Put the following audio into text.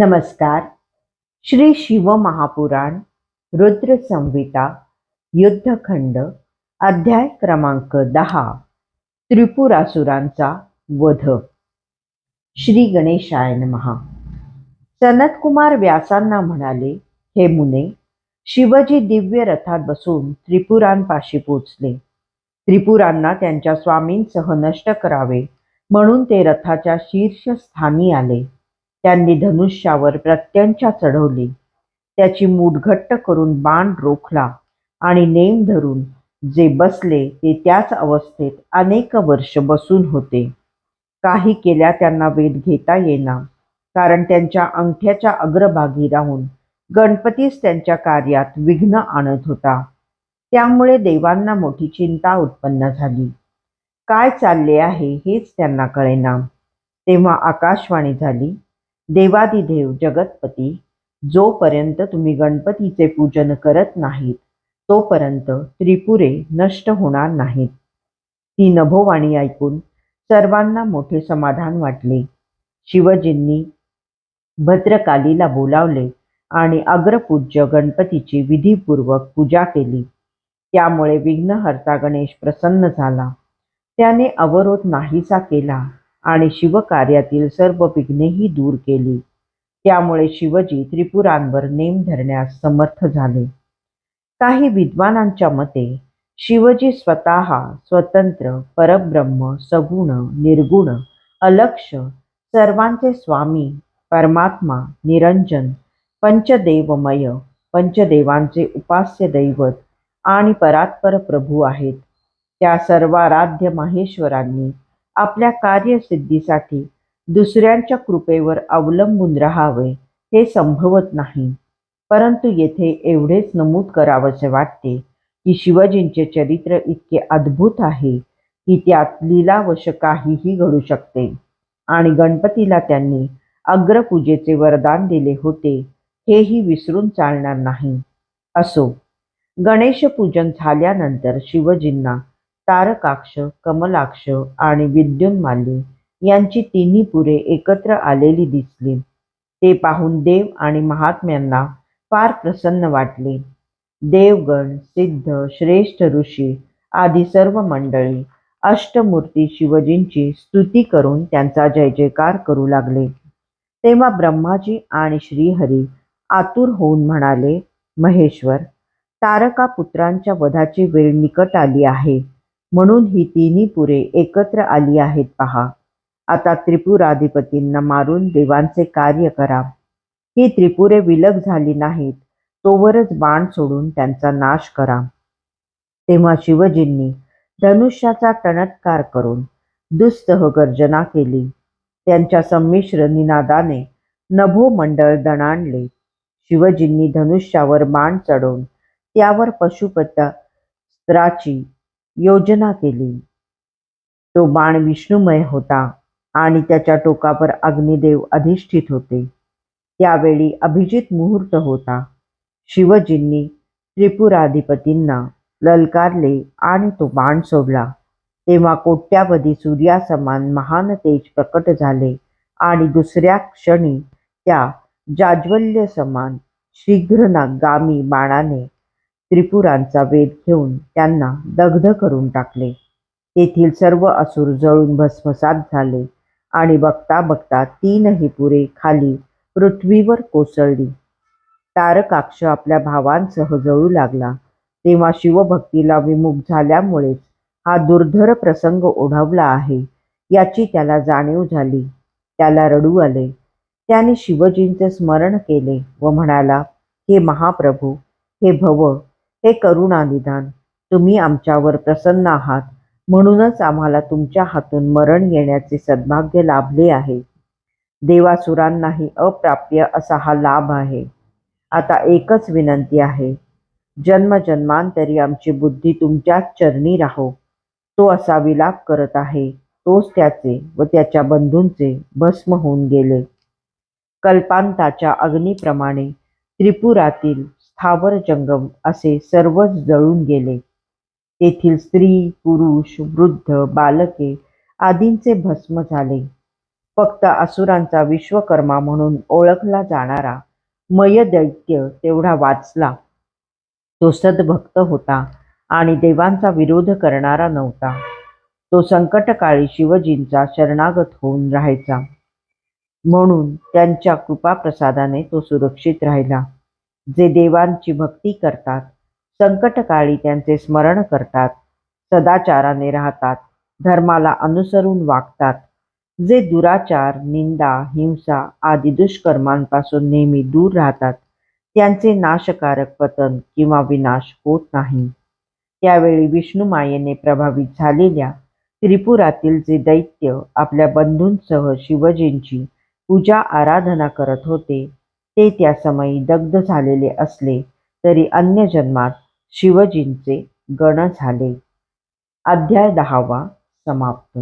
नमस्कार. श्री शिव महापुराण रुद्र संहिता युद्धखंड अध्याय क्रमांक दहा त्रिपुरासुरांचा वध. श्री गणेशाय नमहा सनतकुमार व्यासांना म्हणाले हे मुने शिवजी दिव्य रथात बसून त्रिपुरांपाशी पोचले. त्रिपुरांना त्यांच्या स्वामींसह नष्ट करावे म्हणून ते रथाच्या शीर्षस्थानी आले. त्यांनी धनुष्यावर प्रत्यंचा चढवली. त्याची मूठ घट्ट करून बाण रोखला आणि नेम धरून जे बसले ते त्याच अवस्थेत अनेक वर्ष बसून होते. काही केल्या त्यांना वेध घेता येणार कारण त्यांच्या अंगठ्याच्या अग्रभागी राहून गणपतीच त्यांच्या कार्यात विघ्न आणत होता. त्यामुळे देवांना मोठी चिंता उत्पन्न झाली. काय चालले आहे हेच त्यांना कळेना. तेव्हा आकाशवाणी झाली देवादिदेव जगतपती जोपर्यंत तुम्ही गणपतीचे पूजन करत नाहीत तोपर्यंत त्रिपुरे नष्ट होणार नाहीत. ती नभोवाणी ऐकून सर्वांना मोठे समाधान वाटले. शिवजींनी भद्रकालीला बोलावले आणि अग्रपूज्य गणपतीची विधीपूर्वक पूजा केली. त्यामुळे विघ्नहर्ता गणेश प्रसन्न झाला. त्याने अवरोध नाहीसा केला. आणि शिवकार्यातील सर्व विघ्नेही दूर केली. त्यामुळे शिवजी त्रिपुरांवर नेम धरण्यास समर्थ झाले. काही विद्वानांच्या मते शिवजी स्वतः स्वतंत्र परब्रह्म सगुण निर्गुण अलक्ष सर्वांचे स्वामी परमात्मा निरंजन पंचदेवमय पंचदेवांचे उपास्य दैवत आणि परात्पर प्रभू आहेत. त्या सर्वाराध्य माहेश्वरांनी आपल्या कार्यसिद्धीसाठी दुसऱ्यांच्या कृपेवर अवलंबून राहावे हे संभवत नाही. परंतु येथे एवढेच नमूद करावंसे वाटते की शिवजींचे चरित्र इतके अद्भुत आहे की त्यात लीलावश काहीही घडू शकते. आणि गणपतीला त्यांनी अग्रपूजेचे वरदान दिले होते हेही विसरून चालणार नाही. असो गणेशपूजन झाल्यानंतर शिवजींना तारकाक्ष कमलाक्ष आणि विद्युन्माली यांची तिन्ही पुरे एकत्र आलेली दिसली. ते पाहून देव आणि महात्म्यांना फार प्रसन्न वाटले. देवगण सिद्ध श्रेष्ठ ऋषी आदी सर्व मंडळी अष्टमूर्ती शिवजींची स्तुती करून त्यांचा जय जयकार करू लागले. तेव्हा ब्रह्माजी आणि श्रीहरी आतुर होऊन म्हणाले महेश्वर तारका पुत्रांच्या वधाची वेळ निकट आली आहे. म्हणून ही तिन्ही पुरे एकत्र आली आहेत पहा. आता त्रिपुराधिपतींना मारून देवांचे कार्य करा. ही त्रिपुरे विलग झाली नाहीत तोवरच बाण सोडून त्यांचा नाश करा. तेव्हा शिवजींनी धनुष्याचा टणत्कार करून दुस्तह गर्जना केली. त्यांच्या संमिश्र निनादाने नभो मंडळ दणाणले. शिवजींनी धनुष्यावर बाण चढवून त्यावर पशुपतास्त्राची योजना केली. तो बाण विष्णुमय होता आणि त्याच्या टोकावर अग्निदेव अधिष्ठित होते. त्यावेळी अभिजित मुहूर्त होता. शिवजींनी त्रिपुराधिपतींना ललकारले आणि तो बाण सोडला. तेव्हा कोट्यावधी सूर्यासमान महान तेज प्रकट झाले आणि दुसऱ्या क्षणी त्या जाज्वल्य समान शीघ्रगामी बाणाने त्रिपुरांचा वेध घेऊन त्यांना दग्ध करून टाकले. तेथील सर्व असुर जळून भस्मसात झाले आणि बघता बघता तीनही पुरे खाली पृथ्वीवर कोसळली. तारकाक्ष आपल्या भावांसह जळू लागला. तेव्हा शिवभक्तीला विमुख झाल्यामुळेच हा दुर्धर प्रसंग ओढवला आहे याची त्याला जाणीव झाली. त्याला रडू आले. त्याने शिवजींचे स्मरण केले व म्हणाला हे महाप्रभू हे भव हे करुणानिधान तुम्ही आमच्यावर प्रसन्न आहात. म्हणूनच आम्हाला तुमच्या हातून मरण येण्याचे सद्भाग्य लाभले आहे. देवासुरांनाही अप्राप्य असा हा लाभ आहे. आता एकच विनंती आहे. जन्मजन्मांतरी आमची बुद्धी तुमच्याच चरणी राहो. तो असा विलाप करत आहे. तोच त्याचे व त्याच्या बंधूंचे भस्म होऊन गेले. कल्पांताच्या अग्नीप्रमाणे त्रिपुरातील स्थावर जंगम असे सर्वच जळून गेले. तेथील स्त्री पुरुष वृद्ध बालके आदींचे भस्म झाले. फक्त असुरांचा विश्वकर्मा म्हणून ओळखला जाणारा मयदैत्य तेवढा वाचला. तो सद्भक्त होता आणि देवांचा विरोध करणारा नव्हता. तो संकटकाळी शिवजींचा शरणागत होऊन राहायचा. म्हणून त्यांच्या कृपाप्रसादाने तो सुरक्षित राहिला. जे देवांची भक्ती करतात संकटकाळी त्यांचे स्मरण करतात सदाचाराने राहतात धर्माला अनुसरून वागतात. जे दुराचार निंदा हिंसा आदी दुष्कर्मांपासून नेहमी दूर राहतात त्यांचे नाशकारक पतन किंवा विनाश होत नाही. त्यावेळी विष्णुमायेने प्रभावित झालेल्या त्रिपुरातील जे दैत्य आपल्या बंधूंसह शिवजींची पूजा आराधना करत होते ते त्या समयी दग्ध झालेले असले तरी अन्य जन्मात शिवजींचे गण झाले. अध्याय दहावा समाप्त.